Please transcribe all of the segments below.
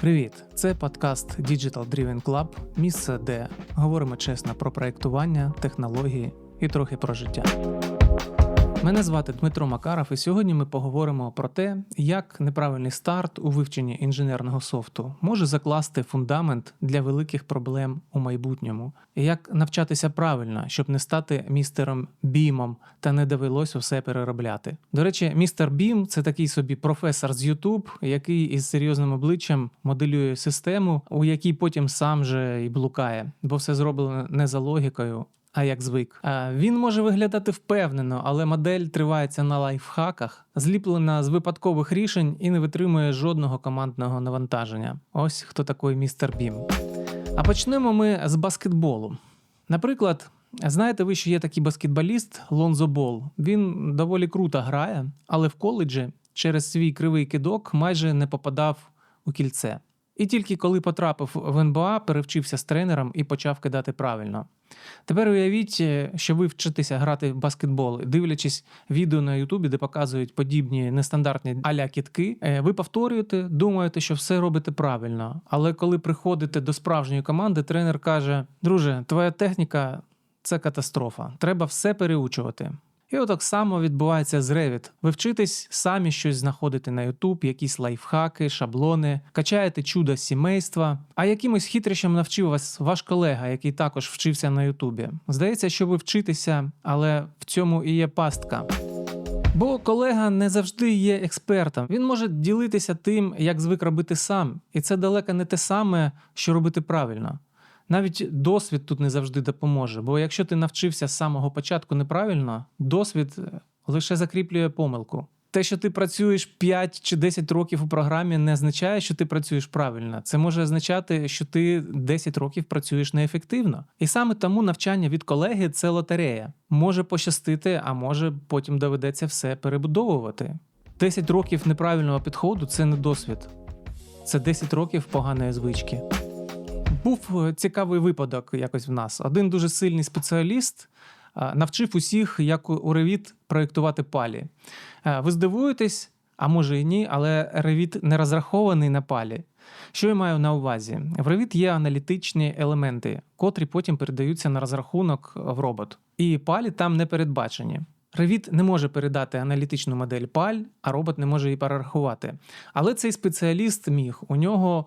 Привіт! Це подкаст Digital Driven Club, місце, де говоримо чесно про проєктування, технології і трохи про життя. Мене звати Дмитро Макаров, і сьогодні ми поговоримо про те, як неправильний старт у вивченні інженерного софту може закласти фундамент для великих проблем у майбутньому, і як навчатися правильно, щоб не стати містером Бімом та не довелося все переробляти. До речі, містер Бім це такий собі професор з YouTube, який із серйозним обличчям моделює систему, у якій потім сам же і блукає, бо все зроблено не за логікою, а як звик. Він може виглядати впевнено, але модель тривається на лайфхаках, зліплена з випадкових рішень і не витримує жодного командного навантаження. Ось хто такий містер Бім. А почнемо ми з баскетболу. Наприклад, знаєте ви, що є такий баскетболіст Лонзо Бол. Він доволі круто грає, але в коледжі через свій кривий кидок майже не попадав у кільце. І тільки коли потрапив в НБА, перевчився з тренером і почав кидати правильно. Тепер уявіть, е, що ви вчитеся грати в баскетбол, дивлячись відео на Ютубі, де показують подібні нестандартні аля кітки. е, Ви повторюєте, думаєте, що все робите правильно. Але коли приходите до справжньої команди, тренер каже: Друже, твоя техніка це катастрофа. Треба все переучувати. І отак само відбувається з Revit. Ви вчитесь самі щось знаходити на YouTube, якісь лайфхаки, шаблони, качаєте чудо сімейства, а якимось хитрощам навчив вас ваш колега, який також вчився на Ютубі. Здається, що ви вчитеся, але в цьому і є пастка. Бо колега не завжди є експертом. Він може ділитися тим, як звик робити сам, і це далеко не те саме, що робити правильно. Навіть досвід тут не завжди допоможе, бо якщо ти навчився з самого початку неправильно, досвід е, лише закріплює помилку. Те, що ти працюєш 5 чи 10 років у програмі, не означає, що ти працюєш правильно. Це може означати, що ти 10 років працюєш неефективно. І саме тому навчання від колеги це лотерея. Може пощастити, а може потім доведеться все перебудовувати. 10 років неправильного підходу це не досвід, це 10 років поганої звички. Був е, цікавий випадок якось в нас. Один дуже сильний спеціаліст е, навчив усіх, як у Revit проєктувати палі. Е, Ви здивуєтесь, а може і ні, але Revit не розрахований на палі. Що я маю на увазі? В Revit є аналітичні елементи, котрі потім передаються на розрахунок в робот. І палі там не передбачені. Revit не може передати аналітичну модель паль, а робот не може її перерахувати. Але цей спеціаліст міг. У нього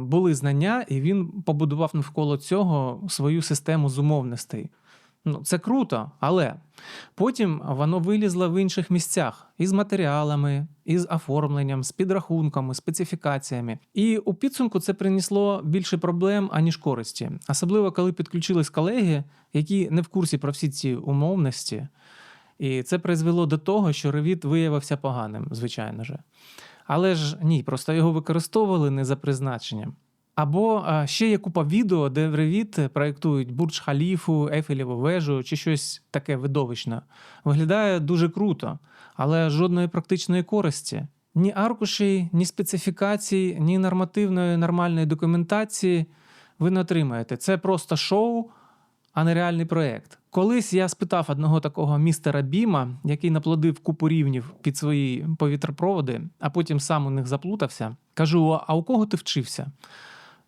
були знання, і він побудував навколо цього свою систему зумовностей. Ну, це круто, але потім воно вилізло в інших місцях із матеріалами, із оформленням, з підрахунками, специфікаціями. І у підсумку це принесло більше проблем, аніж користі. Особливо, коли підключились колеги, які не в курсі про всі ці умовності. І це призвело до того, що Revit виявився поганим, звичайно же. Але ж ні, просто його використовували не за призначенням. Або ще є купа відео, де в Revit проєктують Бурдж Халіфу, Ейфелєву вежу чи щось таке видовищне. Виглядає дуже круто, але жодної практичної користі. Ні аркушей, ні специфікацій, ні нормативної нормальної документації ви не отримаєте. Це просто шоу, а не реальний проєкт. Колись я спитав одного такого містера Біма, який наплодив купу рівнів під свої повітропроводи, а потім сам у них заплутався. Кажу: а у кого ти вчився?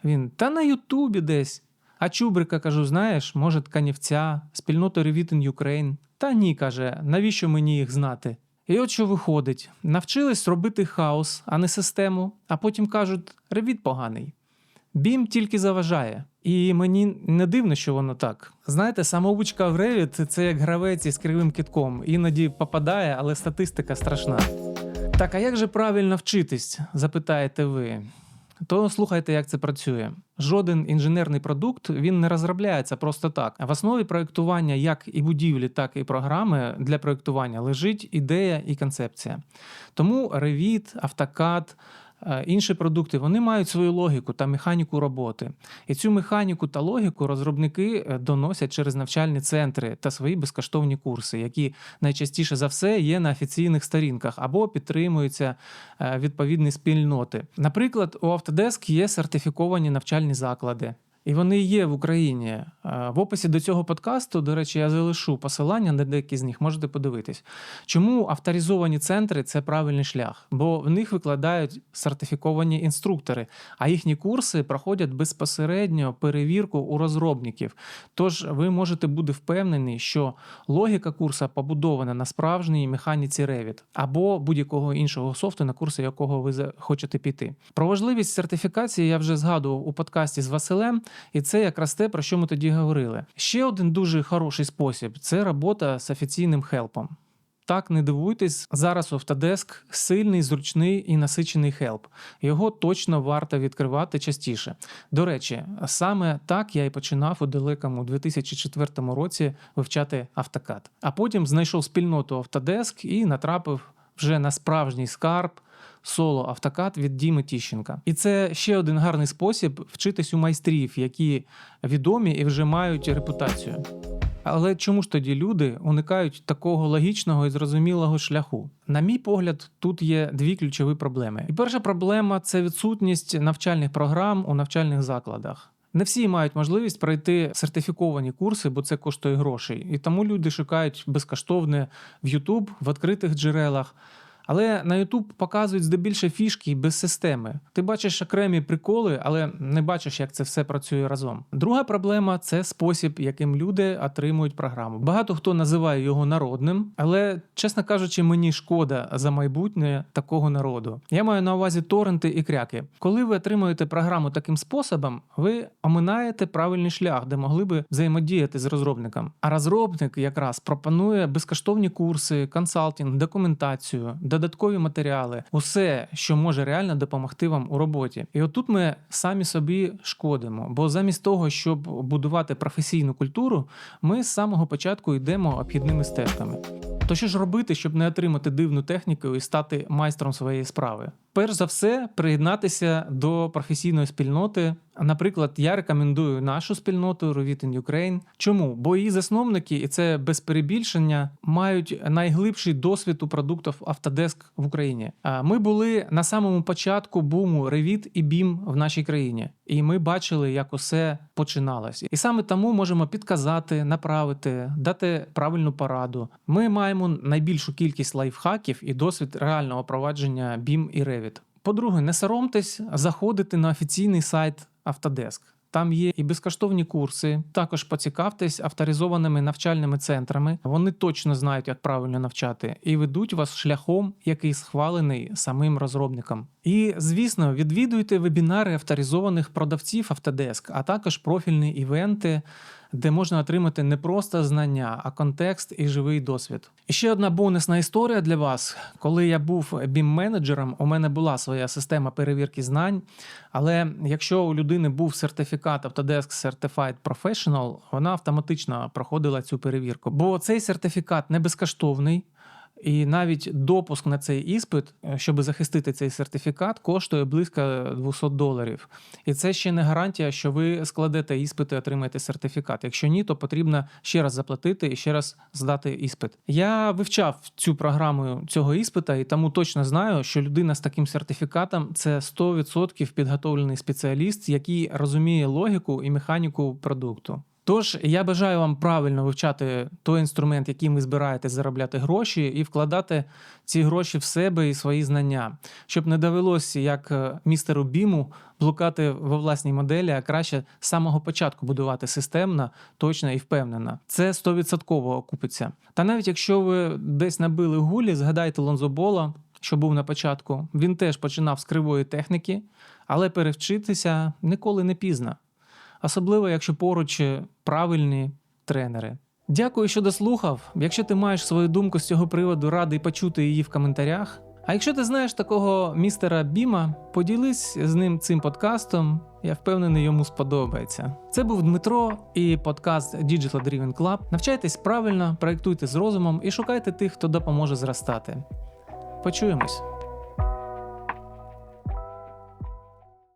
Він та на Ютубі десь. А Чубрика кажу: знаєш, може, тканівця, Revit in Ukraine. Та ні, каже, навіщо мені їх знати? І от що виходить: навчились робити хаос, а не систему, а потім кажуть, Revit поганий. Бім тільки заважає. І мені не дивно, що воно так. Знаєте, самоучка в Revit – це як гравець із кривим китком. Іноді попадає, але статистика страшна. Так, а як же правильно вчитись? запитаєте ви. То слухайте, як це працює. Жоден інженерний продукт він не розробляється просто так. В основі проєктування як і будівлі, так і програми для проєктування лежить ідея і концепція. Тому Revit, AutoCAD, інші продукти вони мають свою логіку та механіку роботи. І цю механіку та логіку розробники е, доносять через навчальні центри та свої безкоштовні курси, які найчастіше за все є на офіційних сторінках або підтримуються е, відповідні спільноти. Наприклад, у Autodesk є сертифіковані навчальні заклади. І вони є в Україні. Е, В описі до цього подкасту, до речі, я залишу посилання на деякі з них, можете подивитись. Чому авторизовані центри це правильний шлях? Бо в них викладають сертифіковані інструктори, а їхні курси проходять безпосередньо перевірку у розробників. Тож ви можете бути впевнені, що логіка курсу побудована на справжній механіці Revit або будь-якого іншого софту, на курси якого ви хочете піти. Про важливість сертифікації я вже згадував у подкасті з Василем, і це якраз те, про що ми тоді говорили. Ще один дуже хороший спосіб це робота з офіційним хелпом. Так, не дивуйтесь, зараз Autodesk сильний, зручний і насичений хелп. Його точно варто відкривати частіше. До речі, саме так я і починав у далекому 2004 році вивчати AutoCAD. А потім знайшов спільноту Autodesk і натрапив вже на справжній скарб. Соло автокад від Діми Тіщенка. І це ще один гарний спосіб вчитись у майстрів, які відомі і вже мають репутацію. Але чому ж тоді люди уникають такого логічного і зрозумілого шляху? На мій погляд, тут є дві ключові проблеми. І перша проблема це відсутність навчальних програм у навчальних закладах. Не всі мають можливість пройти сертифіковані курси, бо це коштує грошей. І тому люди шукають безкоштовне в YouTube, в відкритих джерелах. Але на YouTube показують здебільше фішки без системи. Ти бачиш окремі приколи, але не бачиш, як це все працює разом. Друга проблема це спосіб, яким люди отримують програму. Багато хто називає його народним, але, чесно кажучи, мені шкода за майбутнє такого народу. Я маю на увазі торренти і кряки. Коли ви отримуєте програму таким способом, ви оминаєте правильний шлях, де могли би взаємодіяти з розробником. А розробник якраз пропонує безкоштовні курси, консалтинг, документацію, додаткові матеріали, усе, що може реально допомогти вам у роботі. І отут ми самі собі шкодимо, бо замість того, щоб будувати професійну культуру, ми з самого початку йдемо обхідними стежками. То що ж робити, щоб не отримати дивну техніку і стати майстром своєї справи? Перш за все, приєднатися до професійної спільноти. Наприклад, я рекомендую нашу спільноту Revit in Ukraine. Чому? Бо її засновники, і це без перебільшення, мають найглибший досвід у продуктів Autodesk в Україні. А Ми були на самому початку буму Revit і BIM в нашій країні, і ми бачили, як усе починалось. І саме тому можемо підказати, направити, дати правильну пораду. Ми маємо найбільшу кількість лайфхаків і досвід реального провадження BIM і Revit. По-друге, не соромтесь заходити на офіційний сайт Autodesk. Там є і безкоштовні курси. Також поцікавтесь авторизованими навчальними центрами. Вони точно знають, як правильно навчати, і ведуть вас шляхом, який схвалений самим розробником. І звісно, відвідуйте вебінари авторизованих продавців Autodesk, а також профільні івенти. Де можна отримати не просто знання, а контекст і живий досвід. І ще одна бонусна історія для вас. Коли я був бім-менеджером, у мене була своя система перевірки знань. Але якщо у людини був сертифікат Autodesk Certified Professional, вона автоматично проходила цю перевірку. Бо цей сертифікат не безкоштовний. І навіть допуск на цей іспит, щоб захистити цей сертифікат, коштує близько 200 доларів. І це ще не гарантія, що ви складете іспит і отримаєте сертифікат. Якщо ні, то потрібно ще раз заплатити і ще раз здати іспит. Я вивчав цю програму цього іспита, і тому точно знаю, що людина з таким сертифікатом це 100% підготовлений спеціаліст, який розуміє логіку і механіку продукту. Тож я бажаю вам правильно вивчати той інструмент, яким ви збираєтесь заробляти гроші, і вкладати ці гроші в себе і свої знання, щоб не довелося, як е, містеру Біму, блукати во власній моделі, а краще з самого початку будувати системно, точно і впевнено. Це 100% окупиться. Та навіть якщо ви десь набили гулі, згадайте Лонзобола, що був на початку. Він теж починав з кривої техніки, але перевчитися ніколи не пізно особливо якщо поруч правильні тренери. Дякую, що дослухав. Якщо ти маєш свою думку з цього приводу, радий почути її в коментарях. А якщо ти знаєш такого містера Біма, поділись з ним цим подкастом. Я впевнений, йому сподобається. Це був Дмитро і подкаст Digital Driven Club. Навчайтесь правильно, проєктуйте з розумом і шукайте тих, хто допоможе зростати. Почуємось.